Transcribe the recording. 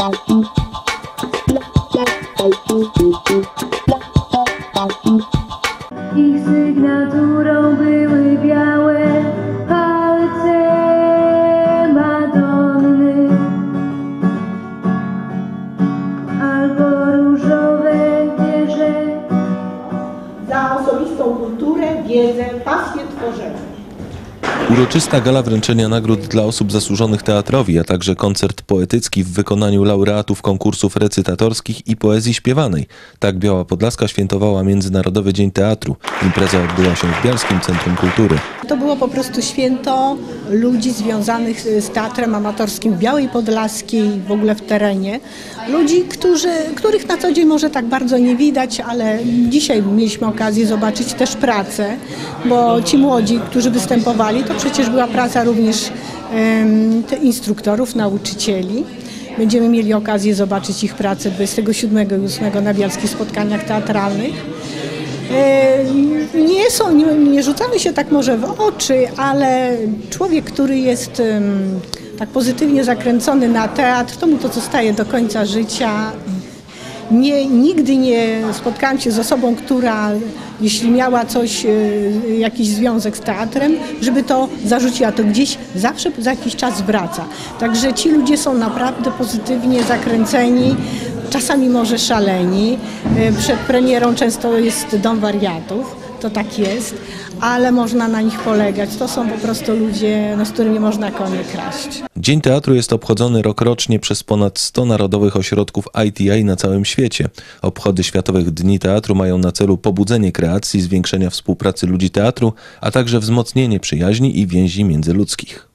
Ich sygnaturą były białe palce Madonny albo różowe wieże. za osobistą kulturę, wiedzę, pasję tworzenia. Uroczysta gala wręczenia nagród dla osób zasłużonych teatrowi, a także koncert poetycki w wykonaniu laureatów konkursów recytatorskich i poezji śpiewanej. Tak Biała Podlaska świętowała Międzynarodowy Dzień Teatru. Impreza odbyła się w Bialskim Centrum Kultury. To było po prostu święto ludzi związanych z teatrem amatorskim Białej Podlaskiej, w ogóle w terenie. Ludzi, którzy, których na co dzień może tak bardzo nie widać, ale dzisiaj mieliśmy okazję zobaczyć też pracę, bo ci młodzi, którzy występowali, to przecież była praca również instruktorów, nauczycieli. Będziemy mieli okazję zobaczyć ich pracę 27 i 8 na Bialskich Spotkaniach Teatralnych. Nie są, nie, nie rzucamy się tak może w oczy, ale człowiek, który jest tak pozytywnie zakręcony na teatr, to mu to zostaje do końca życia. Nie, nigdy nie spotkałam się z osobą, która jeśli miała coś, e, jakiś związek z teatrem, żeby to zarzuciła, to gdzieś zawsze za jakiś czas wraca. Także ci ludzie są naprawdę pozytywnie zakręceni, czasami może szaleni. E, Przed premierą często jest dom wariatów, to tak jest, ale można na nich polegać. To są po prostu ludzie, no, z którymi można konie kraść. Dzień Teatru jest obchodzony rokrocznie przez ponad 100 narodowych ośrodków ITI na całym świecie. Obchody Światowych Dni Teatru mają na celu pobudzenie kreacji, zwiększenia współpracy ludzi teatru, a także wzmocnienie przyjaźni i więzi międzyludzkich.